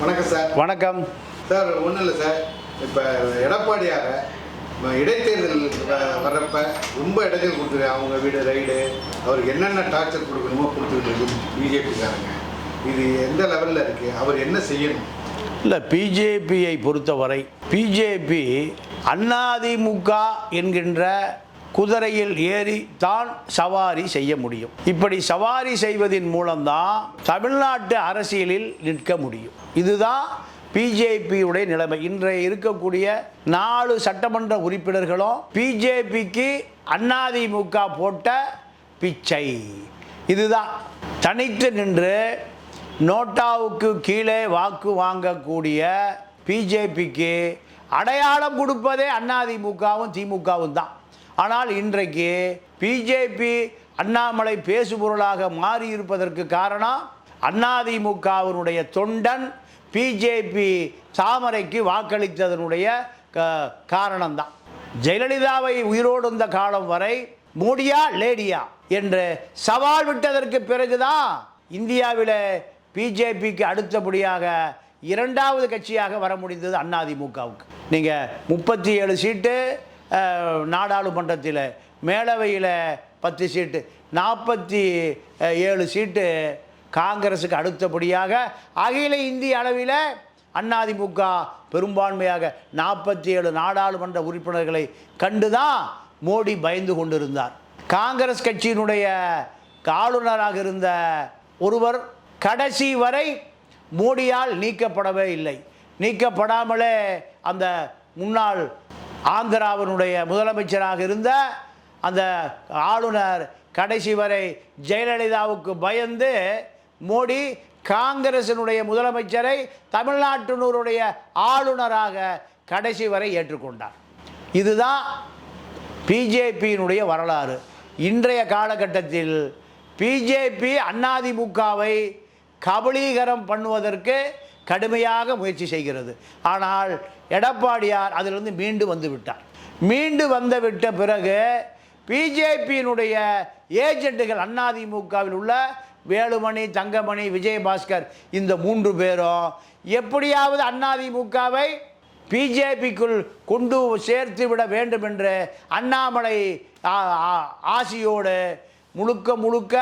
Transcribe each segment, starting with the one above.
வணக்கம் சார். வணக்கம். சார் ஒன்றும் இல்லை சார். இப்போ எடப்பாடியார இடைத்தேர்தல் வர்றப்ப ரொம்ப இடைஞ்சல் கொடுத்துரு அவங்க வீடு ரைடு. அவருக்கு என்னென்ன டார்ச்சர் கொடுக்கணுமோ கொடுத்துக்கிட்டு இருக்கு பிஜேபிக்காரங்க. இது எந்த லெவலில் இருக்குது அவர் என்ன செய்யணும்? இல்லை பிஜேபியை பொறுத்தவரை பிஜேபி அதிமுக என்கின்ற குதிரையில் ஏறி தான் சவாரி செய்ய முடியும். இப்படி சவாரி செய்வதின் மூலம்தான் தமிழ்நாட்டு அரசியலில் நிற்க முடியும். இதுதான் பிஜேபியுடைய நிலைமை. இன்றைய இருக்கக்கூடிய நாலு சட்டமன்ற உறுப்பினர்களும் பிஜேபிக்கு அதிமுக போட்ட பிச்சை. இதுதான். தனித்து நின்று நோட்டாவுக்கு கீழே வாக்கு வாங்கக்கூடிய பிஜேபிக்கு அடையாளம் கொடுப்பதே அதிமுகவும் திமுகவும் தான். ஆனால் இன்றைக்கு பிஜேபி அண்ணாமலை பேசுபொருளாக மாறி இருப்பதற்கு காரணம் அதிமுகவினுடைய தொண்டன் பிஜேபி தாமரைக்கு வாக்களித்ததனுடைய க காரணம்தான். ஜெயலலிதாவை உயிரோடு இருந்த காலம் வரை மோடியா லேடியா என்று சவால் விட்டதற்கு பிறகுதான் இந்தியாவில் பிஜேபிக்கு அடுத்தபடியாக இரண்டாவது கட்சியாக வர முடிந்தது அதிமுகவுக்கு நீங்கள் முப்பத்தி ஏழு சீட்டு நாடாளுமன்றத்தில் மேலவையில் பத்து சீட்டு நாற்பத்தி ஏழு சீட்டு காங்கிரஸுக்கு அடுத்தபடியாக அகில இந்திய அளவில் அதிமுக பெரும்பான்மையாக நாற்பத்தி ஏழு நாடாளுமன்ற உறுப்பினர்களை கண்டுதான் மோடி பயந்து கொண்டிருந்தார். காங்கிரஸ் கட்சியினுடைய ஆளுநராக இருந்த ஒருவர் கடைசி வரை மோடியால் நீக்கப்படவே இல்லை. நீக்கப்படாமலே அந்த முன்னாள் ஆந்திராவினுடைய முதலமைச்சராக இருந்த அந்த ஆளுநர் கடைசி வரை ஜெயலலிதாவுக்கு பயந்து மோடி காங்கிரசினுடைய முதலமைச்சரை தமிழ்நாட்டினுடைய ஆளுநராக கடைசி வரை ஏற்றுக்கொண்டார். இதுதான் பிஜேபியினுடைய வரலாறு. இன்றைய காலகட்டத்தில் பிஜேபி அதிமுகவை கபலீகரம் பண்ணுவதற்கு கடுமையாக முயற்சி செய்கிறது. ஆனால் எடப்பாடியார் அதிலிருந்து மீண்டு வந்து விட்டார். மீண்டு வந்து விட்ட பிறகு பிஜேபியினுடைய ஏஜென்ட்டுகள் அதிமுகவில் உள்ள வேலுமணி தங்கமணி விஜயபாஸ்கர் இந்த மூன்று பேரும் எப்படியாவது அதிமுகவை பிஜேபிக்குள் கொண்டு சேர்த்து விட வேண்டும் என்று அண்ணாமலை ஆசியோடு முழுக்க முழுக்க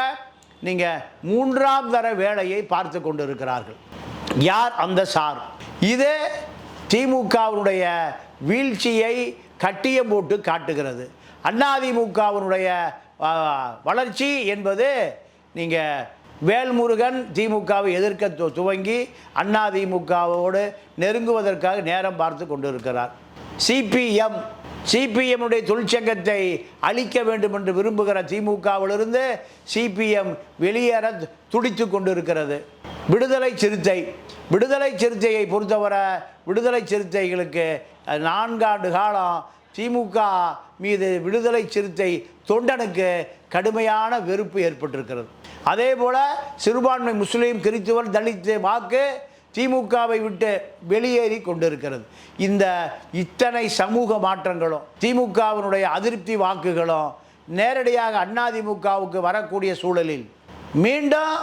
நீங்கள் மூன்றாம் தர வேலையை பார்த்து கொண்டு இருக்கிறார்கள் யார் அந்த சார்? இது திமுகவினுடைய வீழ்ச்சியை கட்டியம் போட்டு காட்டுகிறது. அதிமுகவினுடைய வளர்ச்சி என்பது நீங்கள் வேல்முருகன் திமுகவை எதிர்க்க துவங்கி அதிமுகவோடு நெருங்குவதற்காக நேரம் பார்த்து கொண்டிருக்கிறார். சிபிஎம் சிபிஎம்முடைய தொழிற்சங்கத்தை அழிக்க வேண்டும் என்று விரும்புகிற திமுகவிலிருந்து சிபிஎம் வெளியேற துடித்து கொண்டிருக்கிறது. விடுதலை சிறுத்தை விடுதலை சிறுத்தையை பொறுத்தவரை விடுதலை சிறுத்தைகளுக்கு நான்காண்டு காலம் திமுக மீது விடுதலை சிறுத்தை தொண்டனுக்கு கடுமையான வெறுப்பு ஏற்பட்டிருக்கிறது. அதே போல் சிறுபான்மை முஸ்லீம் கிறித்துவர் தலித்து வாக்கு திமுகவை விட்டு வெளியேறி கொண்டிருக்கிறது. இந்த இத்தனை சமூக மாற்றங்களும் திமுகவினுடைய அதிருப்தி வாக்குகளும் நேரடியாக அதிமுகவுக்கு வரக்கூடிய சூழலில் மீண்டும்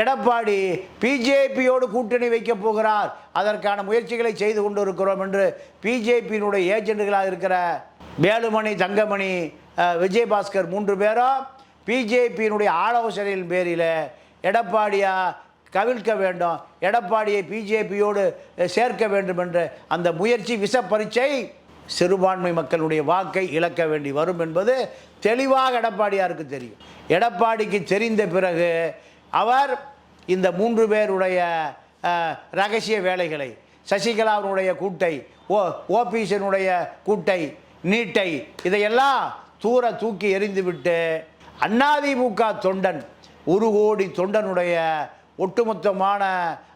எடப்பாடி பிஜேபியோடு கூட்டணி வைக்கப் போகிறார். அதற்கான முயற்சிகளை செய்து கொண்டிருக்கிறோம் என்று பிஜேபியினுடைய ஏஜெண்டுகளாக இருக்கிற வேலுமணி தங்கமணி விஜயபாஸ்கர் மூன்று பேரும் பிஜேபியினுடைய ஆலோசனையின் பேரில் எடப்பாடியா கவிழ்க்க வேண்டும் எடப்பாடியை பிஜேபியோடு சேர்க்க வேண்டும் என்ற அந்த முயற்சி விஷ பரீட்சை சிறுபான்மை மக்களுடைய வாக்கை இழக்க வேண்டி வரும் என்பது தெளிவாக எடப்பாடியாருக்கு தெரியும். எடப்பாடிக்கு தெரிந்த பிறகு அவர் இந்த மூன்று பேருடைய ரகசிய வேலைகளை சசிகலாவினுடைய கூட்டை ஓ ஓபிஎஸ்னுடைய கூட்டை நீட்டை இதையெல்லாம் தூர தூக்கி எறிந்துவிட்டு அதிமுக தொண்டன் ஒரு கோடி தொண்டனுடைய ஒட்டுமொத்தமான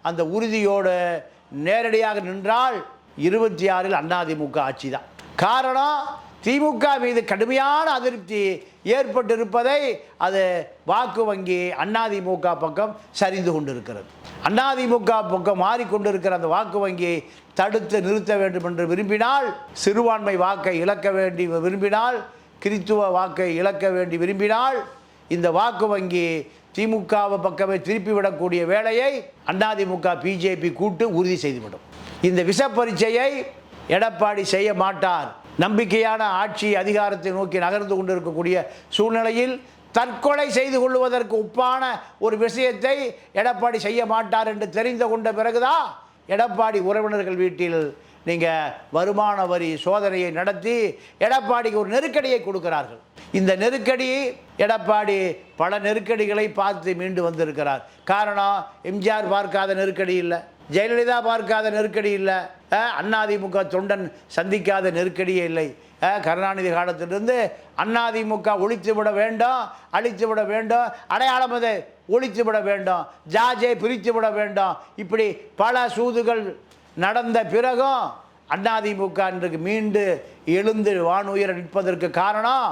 அந்த உறுதியோடு நேரடியாக நின்றால் இருபத்தி ஆறில் அதிமுக ஆட்சி தான் காரணம் திமுக மீது கடுமையான அதிருப்தி ஏற்பட்டிருப்பதை அது வாக்கு வங்கி அதிமுக பக்கம் சரிந்து கொண்டிருக்கிறது. அதிமுக பக்கம் மாறிக்கொண்டிருக்கிற அந்த வாக்கு வங்கியை தடுத்து நிறுத்த வேண்டும் என்று விரும்பினால் சிறுபான்மை வாக்கை இழக்க வேண்டி விரும்பினால் கிறித்துவ வாக்கை இழக்க வேண்டி விரும்பினால் இந்த வாக்கு வங்கி திமுகவை பக்கமே திருப்பிவிடக்கூடிய வேலையை அதிமுக பிஜேபி கூட்டு உறுதி செய்துவிடும். இந்த விஷ பரீட்சையை எடப்பாடி செய்ய மாட்டார். நம்பிக்கையான ஆட்சி அதிகாரத்தை நோக்கி நகர்ந்து கொண்டிருக்கக்கூடிய சூழ்நிலையில் தற்கொலை செய்து கொள்வதற்கு ஒப்பான ஒரு விஷயத்தை எடப்பாடி செய்ய மாட்டார் என்று தெரிந்து கொண்ட பிறகுதான் எடப்பாடி உறவினர்கள் வீட்டில் நீங்கள் வருமான வரி சோதனையை நடத்தி எடப்பாடிக்கு ஒரு நெருக்கடியை கொடுக்கிறார்கள். இந்த நெருக்கடி எடப்பாடி பல நெருக்கடிகளை பார்த்து மீண்டு வந்திருக்கிறார். காரணம் எம்ஜிஆர் பார்க்காத நெருக்கடி இல்லை. ஜெயலலிதா பார்க்காத நெருக்கடி இல்லை. அஹ், அதிமுக தொண்டன் சந்திக்காத நெருக்கடியே இல்லை. கருணாநிதி காலத்திலிருந்து அதிமுக ஒழித்து விட வேண்டும் அழித்து விட வேண்டும் அடையாளம் அதை ஒழித்து விட வேண்டும் ஜாஜை பிரித்து விட வேண்டும். இப்படி பல சூதுகள் நடந்த பிறகும் அதிமுக இன்றைக்கு மீண்டு எழுந்து வானுயர நிற்பதற்கு காரணம்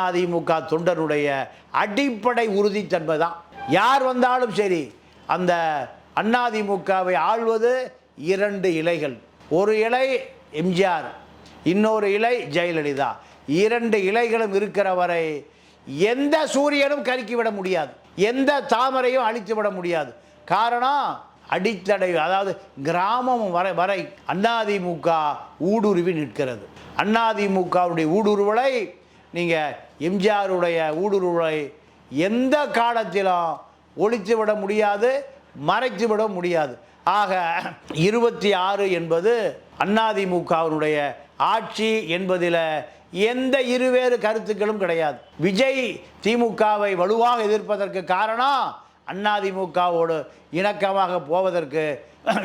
அதிமுக தொண்டனுடைய அடிப்படை உறுதித்தன்மை தான். யார் வந்தாலும் சரி அந்த அதிமுகவை ஆள்வது இரண்டு இலைகள். ஒரு இலை எம்ஜிஆர் இன்னொரு இலை ஜெயலலிதா. இரண்டு இலைகளும் இருக்கிற வரை எந்த சூரியனும் கருக்கி விட முடியாது. எந்த தாமரையும் அழித்து விட முடியாது. காரணம் அடித்தடை அதாவது கிராமம் வரை வரை அதிமுக ஊடுருவி நிற்கிறது. அதிமுகவுடைய ஊடுருவலை நீங்கள் எம்ஜிஆருடைய ஊடுருவலை எந்த காலத்திலும் ஒழித்து விட முடியாது. மறைத்து விட முடியாது. ஆக இருபத்தி ஆறு என்பது அதிமுகவினுடைய ஆட்சி என்பதில் எந்த இருவேறு கருத்துக்களும் கிடையாது. விஜய் திமுகவை வலுவாக எதிர்ப்பதற்கு காரணம் அதிமுகவோடு இணக்கமாக போவதற்கு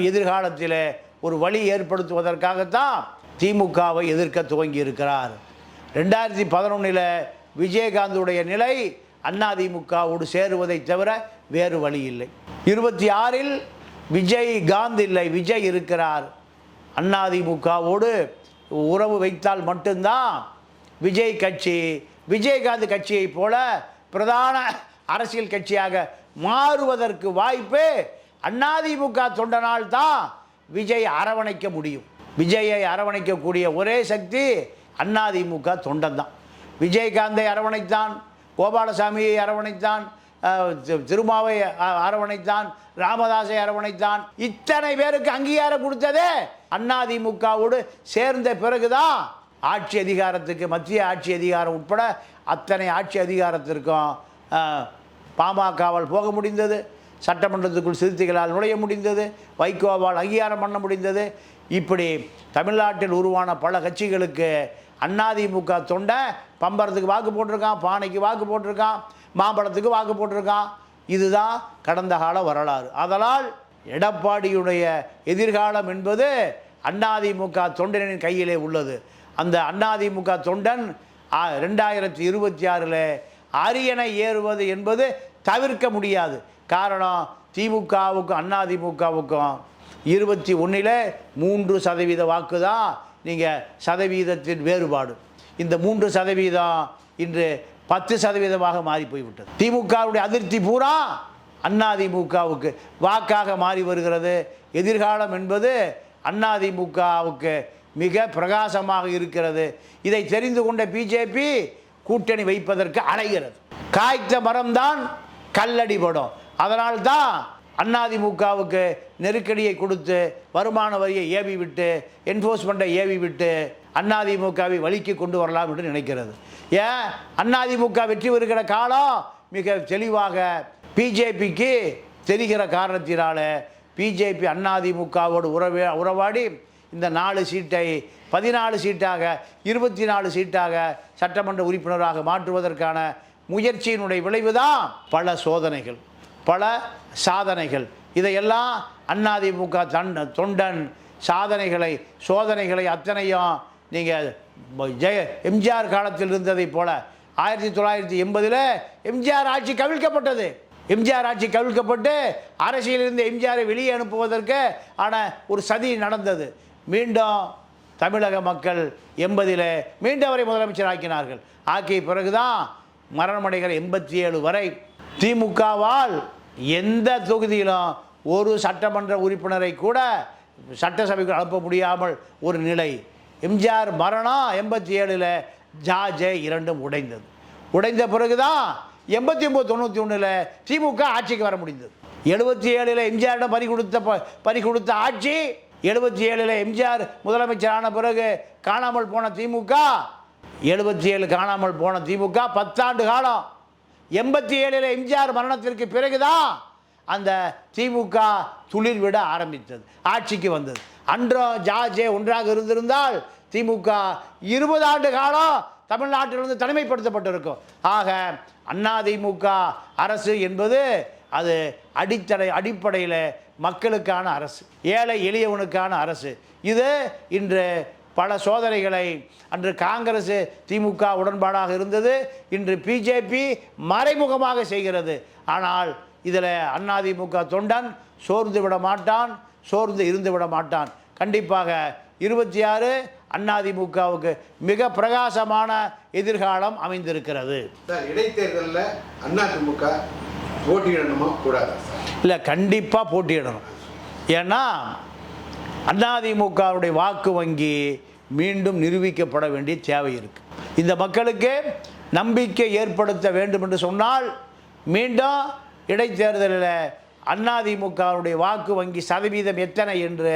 எதிர்காலத்தில் ஒரு வழி ஏற்படுத்துவதற்காகத்தான் திமுகவை எதிர்க்க துவங்கி இருக்கிறார் ரெண்டாயிரத்தி பதினொன்றில் விஜயகாந்துடைய நிலை அதிமுகவோடு சேருவதை தவிர வேறு வழி இல்லை. இருபத்தி ஆறில் விஜய் காந்த் இல்லை. விஜய் இருக்கிறார். அதிமுகவோடு உறவு வைத்தால் மட்டும்தான் விஜய் கட்சி விஜயகாந்த் கட்சியைப் போல பிரதான அரசியல் கட்சியாக மாறுவதற்கு வாய்ப்பு அதிமுக தொண்டனால் தான் விஜய் அரவணைக்க முடியும். விஜயை அரவணைக்கக்கூடிய ஒரே சக்தி அதிமுக தொண்டன் தான். விஜயகாந்தை அரவணைத்தான் கோபாலசாமியை அரவணைத்தான் திருமாவை அரவணைத்தான் ராமதாசை அரவணைத்தான். இத்தனை பேருக்கு அங்கீகாரம் கொடுத்ததே அதிமுகவோடு சேர்ந்த பிறகுதான் ஆட்சி அதிகாரத்துக்கு மத்திய ஆட்சி அதிகாரம் உட்பட அத்தனை ஆட்சி அதிகாரத்திற்கும் பாமகவால் போக முடிந்தது. சட்டமன்றத்துக்குள் சிறுத்தைகளால் நுழைய முடிந்தது. வைகோவால் அங்கீகாரம் பண்ண முடிந்தது. இப்படி தமிழ்நாட்டில் உருவான பல கட்சிகளுக்கு அதிமுக தொண்டை பம்பரத்துக்கு வாக்கு போட்டிருக்கான் பானைக்கு வாக்கு போட்டிருக்கான் மாம்பழத்துக்கு வாக்கு போட்டிருக்கான். இதுதான் கடந்த கால வரலாறு. அதனால் எடப்பாடியுடைய எதிர்காலம் என்பது அண்ணாதிமுக தொண்டனின் கையிலே உள்ளது. அந்த அண்ணாதிமுக தொண்டன் ரெண்டாயிரத்தி இருபத்தி ஆறில் அரியணை ஏறுவது என்பது தவிர்க்க முடியாது. காரணம் திமுகவுக்கும் அண்ணாதிமுகவுக்கும் இருபத்தி ஒன்றில் மூன்று சதவீத வாக்கு தான் நீங்கள் சதவீதத்தின் வேறுபாடு. இந்த மூன்று சதவீதம் இன்று பத்து சதவீதமாக மாறி போய்விட்டது. திமுகவுடைய அதிருப்தி பூரா அதிமுகவுக்கு வாக்காக மாறி வருகிறது. எதிர்காலம் என்பது அதிமுகவுக்கு மிக பிரகாசமாக இருக்கிறது. இதை தெரிந்து கொண்ட பிஜேபி கூட்டணி வைப்பதற்கு அலைகிறது. காய்த்த மரம்தான் கல்லடிபடும் அதனால்தான் அதிமுகவுக்கு நெருக்கடியை கொடுத்து வருமான வரியை ஏவி விட்டு என்ஃபோர்ஸ்மெண்ட்டை ஏவி விட்டு அதிமுகவை வழிக்கு கொண்டு வரலாம் என்று நினைக்கிறது. ஏன்? அதிமுக வெற்றி பெறுகிற காலம் மிக தெளிவாக பிஜேபிக்கு தெரிகிற காரணத்தினால பிஜேபி அதிமுகவோடு உறவே உறவாடி இந்த நாலு சீட்டை பதினாலு சீட்டாக இருபத்தி நாலு சீட்டாக சட்டமன்ற உறுப்பினராக மாற்றுவதற்கான முயற்சியினுடைய விளைவுதான் பல சோதனைகள். பல சாதனைகள். இதையெல்லாம் அண்ணாதிமுக தன் தொண்டன் சாதனைகளை சோதனைகளை அத்தனையும் நீங்கள் ஜெய எம்ஜிஆர் காலத்தில் இருந்ததைப் போல ஆயிரத்தி தொள்ளாயிரத்தி எண்பதில் எம்ஜிஆர் ஆட்சி கவிழ்க்கப்பட்டது. எம்ஜிஆர் ஆட்சி கவிழ்க்கப்பட்டு அரசியலிருந்து எம்ஜிஆரை வெளியே அனுப்புவதற்கு ஆன ஒரு சதி நடந்தது. மீண்டும் தமிழக மக்கள் எண்பதில் மீண்டும் அவரை முதலமைச்சர் ஆக்கினார்கள் ஆக்கிய பிறகுதான் மரணமடைகிற எண்பத்தி ஏழு வரை திமுகவால் எந்த தொகுதியிலும் ஒரு சட்டமன்ற உறுப்பினரை கூட சட்டசபைக்கு அனுப்ப முடியாமல் ஒரு நிலை. எம்ஜிஆர் மரணம் எண்பத்தி ஏழில் ஜாஜே இரண்டும் உடைந்தது. உடைந்த பிறகுதான் எண்பத்தி ஒம்பது தொண்ணூற்றி ஒன்றில் திமுக ஆட்சிக்கு வர முடிந்தது. எழுபத்தி ஏழில் எம்ஜிஆரிடம் பறி கொடுத்த ப- பறி கொடுத்த ஆட்சி எழுபத்தி ஏழில் எம்ஜிஆர் முதலமைச்சரான பிறகு காணாமல் போன திமுக எழுபத்தி ஏழு காணாமல் போன திமுக பத்தாண்டு காலம் எண்பத்தி ஏழில் எம்ஜிஆர் மரணத்திற்கு பிறகுதான் அந்த திமுக துளிர் விட ஆரம்பித்தது ஆட்சிக்கு வந்தது. அன்றோ ஜார்ஜே ஒன்றாக இருந்திருந்தால் திமுக இருபது ஆண்டு காலம் தமிழ்நாட்டிலிருந்து தனிமைப்படுத்தப்பட்டிருக்கும். ஆக அதிமுக அரசு என்பது அது அடித்தடை அடிப்படையில் மக்களுக்கான அரசு ஏழை எளியவனுக்கான அரசு. இது இன்று பல சோதனைகளை அன்று காங்கிரஸ் திமுக உடன்பாடாக இருந்தது. இன்று பிஜேபி மறைமுகமாக செய்கிறது. ஆனால் இதில் அதிமுக தொண்டன் சோர்ந்து விட மாட்டான் சோர்ந்து இருந்து விட மாட்டான். கண்டிப்பாக இருபத்தி ஆறு அதிமுகவுக்கு மிக பிரகாசமான எதிர்காலம் அமைந்திருக்கிறது. இடைத்தேர்தலில் அதிமுக போட்டியிடணுமா கூடாதா இல்லை கண்டிப்பாக போட்டியிடணும். ஏன்னா அதிமுகவுடைய வாக்கு வங்கி மீண்டும் நிரூபிக்கப்பட வேண்டிய தேவை இருக்குது இந்த மக்களுக்கு நம்பிக்கை ஏற்படுத்த வேண்டும் என்று சொன்னால் மீண்டும் இடைத்தேர்தலில் அதிமுகவுடைய வாக்கு வங்கி சதவீதம் எத்தனை என்று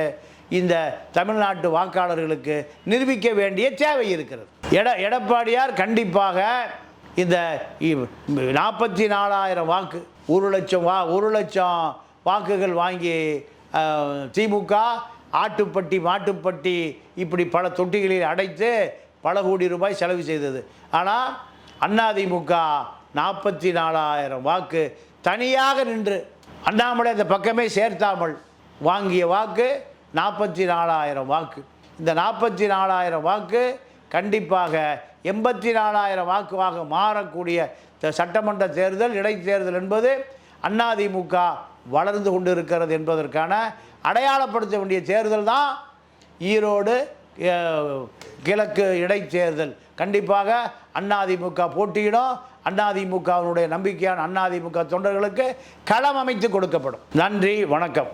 இந்த தமிழ்நாட்டு வாக்காளர்களுக்கு நிரூபிக்க வேண்டிய தேவை இருக்கிறது. எட எடப்பாடியார் கண்டிப்பாக இந்த நாற்பத்தி நாலாயிரம் வாக்கு ஒரு லட்சம் வா ஒரு லட்சம் வாக்குகள் வாங்கி திமுக ஆட்டுப்பட்டி மாட்டுப்பட்டி இப்படி பல தொட்டிகளில் அடைத்து பல கோடி ரூபாய் செலவு செய்தது. ஆனால் அண்ணாதிமுக நாற்பத்தி நாலாயிரம் வாக்கு தனியாக நின்று அண்ணாமலை அந்த பக்கமே சேர்த்தாமல் வாங்கிய வாக்கு நாற்பத்தி நாலாயிரம் வாக்கு. இந்த நாற்பத்தி நாலாயிரம் வாக்கு கண்டிப்பாக எண்பத்தி நாலாயிரம் வாக்குவாக மாறக்கூடிய இந்த சட்டமன்ற தேர்தல் இடைத்தேர்தல் என்பது அதிமுக வளர்ந்து கொண்டிருக்கிறது என்பதற்கான அடையாளப்படுத்த வேண்டிய தேர்தல் தான் ஈரோடு கிழக்கு இடைத்தேர்தல். கண்டிப்பாக அதிமுக போட்டியிடும். அதிமுகவினுடைய நம்பிக்கையான அதிமுக தொண்டர்களுக்கு களம் அமைத்து கொடுக்கப்படும். நன்றி வணக்கம்.